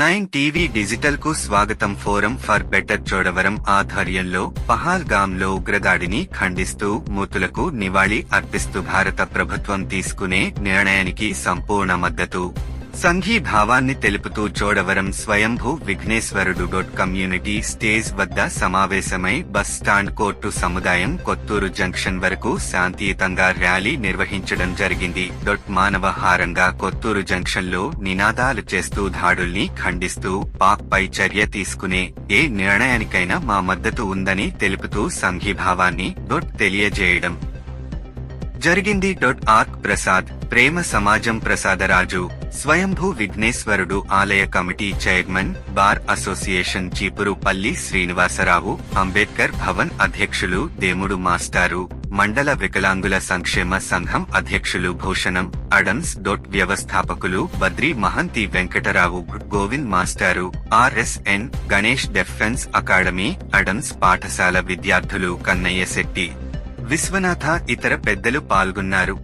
Nine TV డిజిటల్కు స్వాగతం forum for better Chodavaram ఆధ్వర్యంలో పహాల్గామ్లో ఉగ్రదాడిని ఖండిస్తూ మూతులకు నివాళి అర్పిస్తూ భారత ప్రభుత్వం తీసుకునే నిర్ణయానికి సంపూర్ణ మద్దతు. సంఘీభావాన్ని తెలుపుతూ చోడవరం స్వయంభూ విఘ్నేశ్వరుడు డొట్ కమ్యూనిటీ స్టేజ్ వద్ద సమావేశమై బస్ స్టాండ్ కోర్టు సముదాయం కొత్తూరు జంక్షన్ వరకు శాంతియుతంగా ర్యాలీ నిర్వహించడం జరిగింది. డొట్ మానవహారంగా కొత్తూరు జంక్షన్లో నినాదాలు చేస్తూ దాడుల్ని ఖండిస్తూ పాక్ పై చర్య తీసుకునే ఏ నిర్ణయానికైనా మా మద్దతు ఉందని తెలుపుతూ సంఘీభావాన్ని డొట్ తెలియజేయడం. జరిగింది డొట్ ఆర్క్ ప్రసాద్ ప్రేమ సమాజం ప్రసాదరాజు స్వయంభూ విఘ్నేశ్వరుడు ఆలయ committee chairman bar association Cheepurupalli Srinivasarao Ambedkar Bhavan అధ్యక్షులు దేముడు మాస్టారు మండల వికలాంగుల సంక్షేమ సంఘం అధ్యక్షులు భూషణం అడమ్స్ డొట్ వ్యవస్థాపకులు బద్రి మహంతి వెంకటరావు గోవింద్ మాస్టారు R S N Ganesh defence academy Adams పాఠశాల విద్యార్థులు కన్నయ్య శెట్టి విశ్వనాథ ఇతర పెద్దలు పాల్గొన్నారు.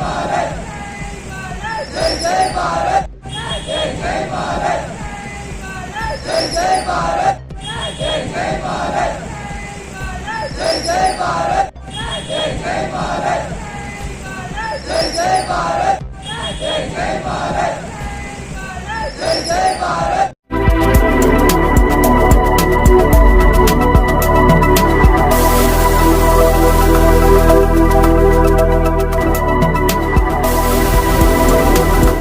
भारत जय जय भारत